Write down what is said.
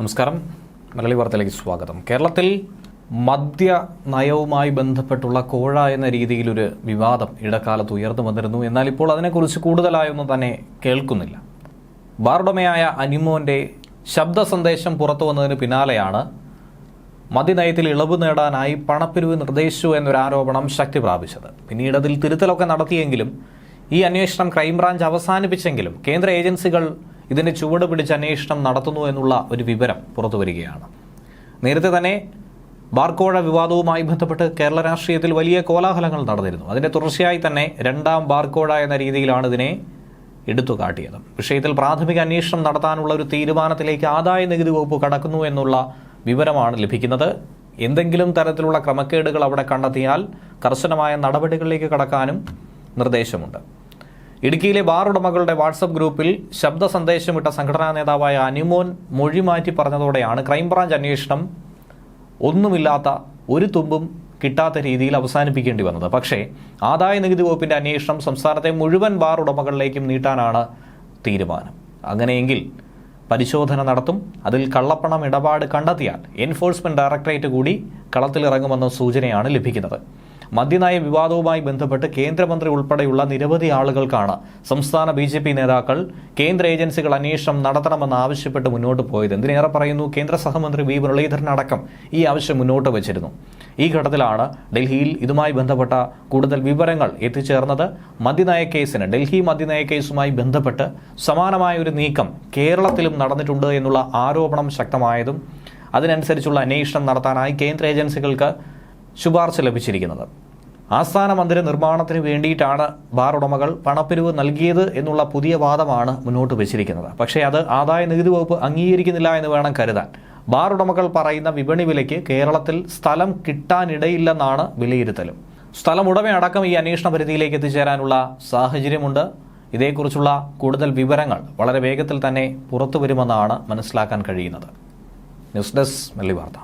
നമസ്കാരം. മലയാളി വാർത്തയിലേക്ക് സ്വാഗതം. കേരളത്തിൽ മദ്യ നയവുമായി ബന്ധപ്പെട്ടുള്ള കോഴ എന്ന രീതിയിലൊരു വിവാദം ഇടക്കാലത്ത് ഉയർന്നു വന്നിരുന്നു. എന്നാൽ ഇപ്പോൾ അതിനെക്കുറിച്ച് കൂടുതലായൊന്നും തന്നെ കേൾക്കുന്നില്ല. ബാറുടമയായ അനിമോന്റെ ശബ്ദ സന്ദേശം പുറത്തു വന്നതിന് പിന്നാലെയാണ് മദ്യനയത്തിൽ ഇളവ് നേടാനായി പണപ്പിരിവ് നിർദ്ദേശിച്ചു എന്നൊരു ആരോപണം ശക്തി പ്രാപിച്ചത്. പിന്നീട് അതിൽ തിരുത്തലൊക്കെ നടത്തിയെങ്കിലും ഈ അന്വേഷണം ക്രൈംബ്രാഞ്ച് അവസാനിപ്പിച്ചെങ്കിലും കേന്ദ്ര ഏജൻസികൾ ഇതിന്റെ ചുവട് പിടിച്ച് അന്വേഷണം നടത്തുന്നു എന്നുള്ള ഒരു വിവരം പുറത്തുവരികയാണ് നേരത്തെ തന്നെ ബാർക്കോഴ വിവാദവുമായി ബന്ധപ്പെട്ട് കേരള രാഷ്ട്രീയത്തിൽ വലിയ കോലാഹലങ്ങൾ നടന്നിരുന്നു. അതിന്റെ തുടർച്ചയായി തന്നെ രണ്ടാം ബാർക്കോഴ എന്ന രീതിയിലാണ് ഇതിനെ എടുത്തു കാട്ടിയത് വിഷയത്തിൽ പ്രാഥമിക അന്വേഷണം നടത്താനുള്ള ഒരു തീരുമാനത്തിലേക്ക് ആദായ നികുതി വകുപ്പ് കടക്കുന്നു എന്നുള്ള വിവരമാണ് ലഭിക്കുന്നത്. എന്തെങ്കിലും തരത്തിലുള്ള ക്രമക്കേടുകൾ അവിടെ കണ്ടെത്തിയാൽ കർശനമായ നടപടികളിലേക്ക് കടക്കാനും നിർദ്ദേശമുണ്ട്. ഇടുക്കിയിലെ ബാർ ഉടമകളുടെ വാട്സപ്പ് ഗ്രൂപ്പിൽ ശബ്ദ സന്ദേശമിട്ട സംഘടനാ നേതാവായ അനിമോൻ മൊഴി മാറ്റി പറഞ്ഞതോടെയാണ് ക്രൈംബ്രാഞ്ച് അന്വേഷണം ഒന്നുമില്ലാത്ത ഒരു തുമ്പും കിട്ടാത്ത രീതിയിൽ അവസാനിപ്പിക്കേണ്ടി വന്നത്. പക്ഷേ ആദായ നികുതി വകുപ്പിന്റെ അന്വേഷണം സംസ്ഥാനത്തെ മുഴുവൻ ബാർ ഉടമകളിലേക്കും നീട്ടാനാണ് തീരുമാനം. അങ്ങനെയെങ്കിൽ പരിശോധന നടത്തും. അതിൽ കള്ളപ്പണം ഇടപാട് കണ്ടെത്തിയാൽ എൻഫോഴ്സ്മെന്റ് ഡയറക്ടറേറ്റ് കൂടി കളത്തിലിറങ്ങുമെന്ന സൂചനയാണ് ലഭിക്കുന്നത്. മദ്യനയ വിവാദവുമായി ബന്ധപ്പെട്ട് കേന്ദ്രമന്ത്രി ഉൾപ്പെടെയുള്ള നിരവധി ആളുകൾക്കാണ് സംസ്ഥാന ബി നേതാക്കൾ കേന്ദ്ര ഏജൻസികൾ അന്വേഷണം നടത്തണമെന്ന് ആവശ്യപ്പെട്ട് മുന്നോട്ട് പോയത്. എന്തിനേറെ പറയുന്നു കേന്ദ്ര സഹമന്ത്രി വി മുരളീധരനടക്കം ഈ ആവശ്യം മുന്നോട്ട് വച്ചിരുന്നു. ഈ ഘട്ടത്തിലാണ് ഡൽഹിയിൽ ഇതുമായി ബന്ധപ്പെട്ട കൂടുതൽ വിവരങ്ങൾ എത്തിച്ചേർന്നത്. മദ്യനയ കേസിന് ഡൽഹി മദ്യനയ കേസുമായി ബന്ധപ്പെട്ട് സമാനമായ ഒരു നീക്കം കേരളത്തിലും നടന്നിട്ടുണ്ട് എന്നുള്ള ആരോപണം ശക്തമായതും അതിനനുസരിച്ചുള്ള അന്വേഷണം നടത്താനായി കേന്ദ്ര ഏജൻസികൾക്ക് ശുപാർശ ലഭിച്ചിരിക്കുന്നത്. ആസ്ഥാന മന്ദിര നിർമ്മാണത്തിന് വേണ്ടിയിട്ടാണ് ബാർ ഉടമകൾ പണപ്പിരിവ് നൽകിയത് എന്നുള്ള പുതിയ വാദമാണ് മുന്നോട്ട് വെച്ചിരിക്കുന്നത്. പക്ഷേ അത് ആദായ നികുതി വകുപ്പ് അംഗീകരിക്കുന്നില്ല എന്ന് വേണം കരുതാൻ. ബാർ ഉടമകൾ പറയുന്ന വിപണി വിലയ്ക്ക് കേരളത്തിൽ സ്ഥലം കിട്ടാനിടയില്ലെന്നാണ് വിലയിരുത്തലും. സ്ഥലം ഉടമയടക്കം ഈ അന്വേഷണ പരിധിയിലേക്ക് എത്തിച്ചേരാനുള്ള സാഹചര്യമുണ്ട്. ഇതേക്കുറിച്ചുള്ള കൂടുതൽ വിവരങ്ങൾ വളരെ വേഗത്തിൽ തന്നെ പുറത്തു വരുമെന്നാണ് മനസ്സിലാക്കാൻ കഴിയുന്നത്. ന്യൂസ് ഡെസ്ക് മെല്ലി വാർത്ത.